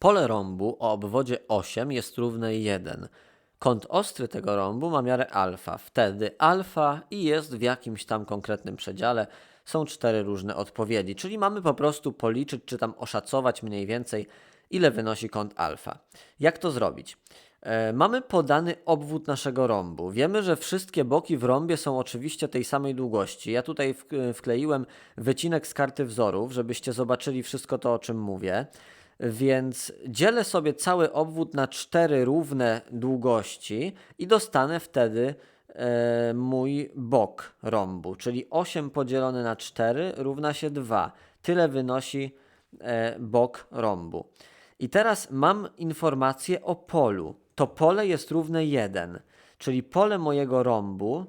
Pole rąbu o obwodzie 8 jest równe 1. Kąt ostry tego rąbu ma miarę alfa. Wtedy alfa i jest w jakimś tam konkretnym przedziale. Są cztery różne odpowiedzi, czyli mamy po prostu policzyć, czy tam oszacować mniej więcej, ile wynosi kąt alfa. Jak to zrobić? E, mamy podany obwód naszego rąbu. Wiemy, że wszystkie boki w rąbie są oczywiście tej samej długości. Ja tutaj wk- wkleiłem wycinek z karty wzorów, żebyście zobaczyli wszystko to, o czym mówię. Więc dzielę sobie cały obwód na cztery równe długości i dostanę wtedy e, mój bok rąbu, czyli 8 podzielone na 4 równa się 2. Tyle wynosi e, bok rąbu. I teraz mam informację o polu. To pole jest równe 1, czyli pole mojego rąbu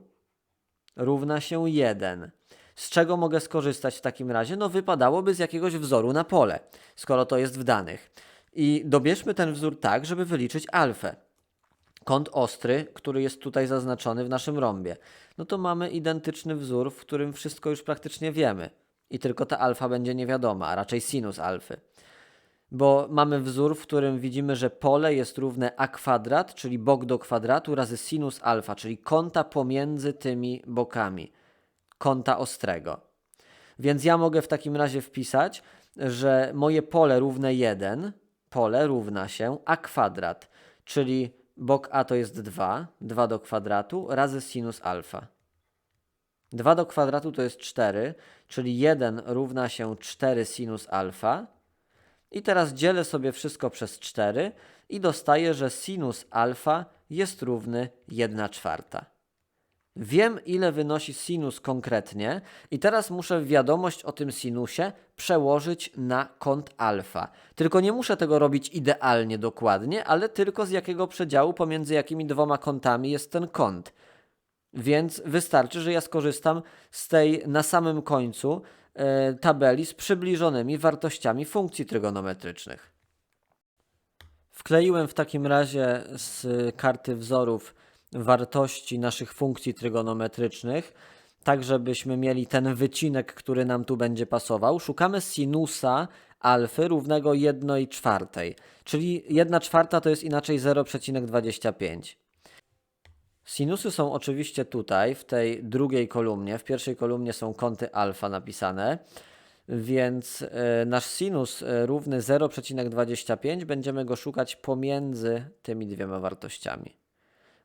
równa się 1. Z czego mogę skorzystać w takim razie? No wypadałoby z jakiegoś wzoru na pole, skoro to jest w danych. I dobierzmy ten wzór tak, żeby wyliczyć alfę. Kąt ostry, który jest tutaj zaznaczony w naszym rąbie. No to mamy identyczny wzór, w którym wszystko już praktycznie wiemy. I tylko ta alfa będzie niewiadoma, a raczej sinus alfy bo mamy wzór, w którym widzimy, że pole jest równe a kwadrat, czyli bok do kwadratu, razy sinus alfa, czyli kąta pomiędzy tymi bokami, kąta ostrego. Więc ja mogę w takim razie wpisać, że moje pole równe 1, pole równa się a kwadrat, czyli bok a to jest 2, 2 do kwadratu, razy sinus alfa. 2 do kwadratu to jest 4, czyli 1 równa się 4 sinus alfa, i teraz dzielę sobie wszystko przez 4 i dostaję, że sinus alfa jest równy 1 czwarta. Wiem, ile wynosi sinus konkretnie, i teraz muszę wiadomość o tym sinusie przełożyć na kąt alfa. Tylko nie muszę tego robić idealnie dokładnie, ale tylko z jakiego przedziału pomiędzy jakimi dwoma kątami jest ten kąt. Więc wystarczy, że ja skorzystam z tej na samym końcu e, tabeli z przybliżonymi wartościami funkcji trygonometrycznych. Wkleiłem w takim razie z karty wzorów wartości naszych funkcji trygonometrycznych, tak żebyśmy mieli ten wycinek, który nam tu będzie pasował. Szukamy sinusa alfy równego 1 czwartej, czyli 1 czwarta to jest inaczej 0,25. Sinusy są oczywiście tutaj, w tej drugiej kolumnie. W pierwszej kolumnie są kąty alfa napisane, więc e, nasz sinus e, równy 0,25 będziemy go szukać pomiędzy tymi dwiema wartościami.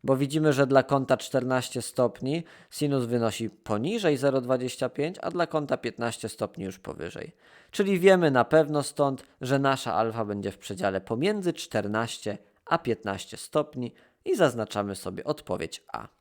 Bo widzimy, że dla kąta 14 stopni sinus wynosi poniżej 0,25, a dla kąta 15 stopni już powyżej. Czyli wiemy na pewno stąd, że nasza alfa będzie w przedziale pomiędzy 14 a 15 stopni i zaznaczamy sobie odpowiedź A.